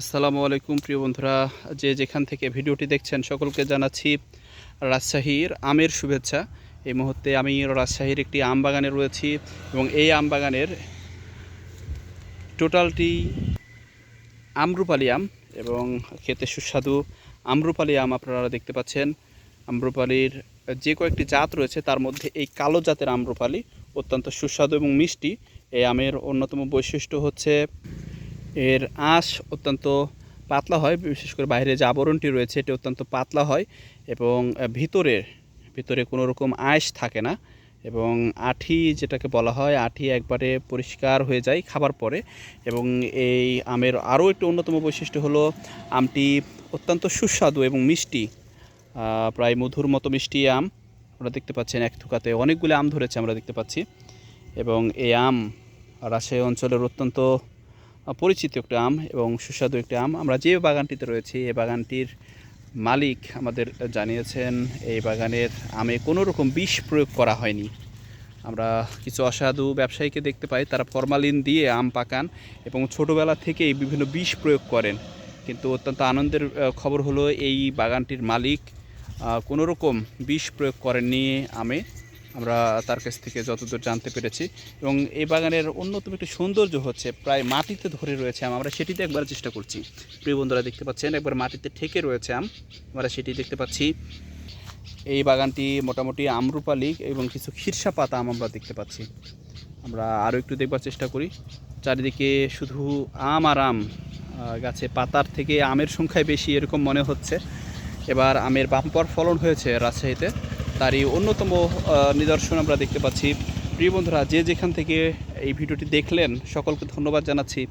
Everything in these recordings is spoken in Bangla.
আসসালামু আলাইকুম, প্রিয় বন্ধুরা। যে যেখান থেকে ভিডিওটি দেখছেন, সকলকে জানাচ্ছি রাজশাহীর আমের শুভেচ্ছা। এই মুহূর্তে আমি রাজশাহীর একটি আম বাগানে রয়েছি এবং এই আম বাগানের টোটালটি আমরুপালি আম এবং খেতে সুস্বাদু আমরুপালি আম আপনারা দেখতে পাচ্ছেন। আম্রপালির যে কয়েকটি জাত রয়েছে, তার মধ্যে এই কালো জাতের আম্রপালি অত্যন্ত সুস্বাদু এবং মিষ্টি। এই আমের অন্যতম বৈশিষ্ট্য হচ্ছে এর আঁশ অত্যন্ত পাতলা হয়, বিশেষ করে বাইরে যে আবরণটি রয়েছে এটি অত্যন্ত পাতলা হয় এবং ভিতরের ভিতরে কোনো রকম আঁশ থাকে না এবং আঠি যেটাকে বলা হয়, আঠি একবারে পরিষ্কার হয়ে যায় খাবার পরে এবং এই আমের আরও একটি অন্যতম বৈশিষ্ট্য হলো আমটি অত্যন্ত সুস্বাদু এবং মিষ্টি প্রায় মধুর মতো মিষ্টি আম। আমরা দেখতে পাচ্ছেন এক থুকাতে অনেকগুলো আম ধরেছে আমরা দেখতে পাচ্ছি এবং এই আম রাজশাহী অঞ্চলের অত্যন্ত পরিচিত একটি আম এবং সুস্বাদু একটি আম। আমরা যে বাগানটিতে রয়েছি এই বাগানটির মালিক আমাদের জানিয়েছেন, এই বাগানের আমে কোনো রকম বিষ প্রয়োগ করা হয়নি। আমরা কিছু অসাধু ব্যবসায়ীকে দেখতে পাই, তারা ফরমালিন দিয়ে আম পাকান এবং ছোটোবেলা থেকেই বিভিন্ন বিষ প্রয়োগ করেন। কিন্তু অত্যন্ত আনন্দের খবর হলো, এই বাগানটির মালিক কোনো রকম বিষ প্রয়োগ করেননি আমে। আমরা তার কাছ থেকে যতদূর জানতে পেরেছি। এবং এই বাগানের অন্যতম একটি সৌন্দর্য হচ্ছে প্রায় মাটিতে ধরে রয়েছে আম। আমরা সেটিতে একবার চেষ্টা করছি। প্রিয় বন্ধুরা দেখতে পাচ্ছেন, একবার মাটিতে ঠেকে রয়েছে আম। আমরা সেটি দেখতে পাচ্ছি। এই বাগানটি মোটামুটি আমরুপালি এবং কিছু খিরসা পাতা আম আমরা দেখতে পাচ্ছি। আমরা আরও একটু দেখবার চেষ্টা করি। চারিদিকে শুধু আম আর আম গাছে পাতার থেকে আমের সংখ্যায় বেশি এরকম মনে হচ্ছে। এবার আমের বাম্পার ফলন হয়েছে রাজশাহীতে। তারই অন্যতম নিদর্শন আমরা দেখতে পাচ্ছি। প্রিয় বন্ধুরা, যে যেখান থেকে এই ভিডিওটি দেখলেন, সকলকে ধন্যবাদ জানাচ্ছি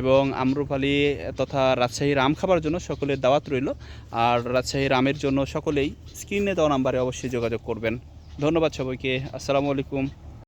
এবং আম্রপালি তথা রাজশাহীর রাম খাবার জন্য সকলের দাওয়াত রইল। আর রাজশাহীর রামের জন্য সকলেই স্ক্রিনে দেওয়া নাম্বারে অবশ্যই যোগাযোগ করবেন। ধন্যবাদ সবাইকে। আসসালামু আলাইকুম।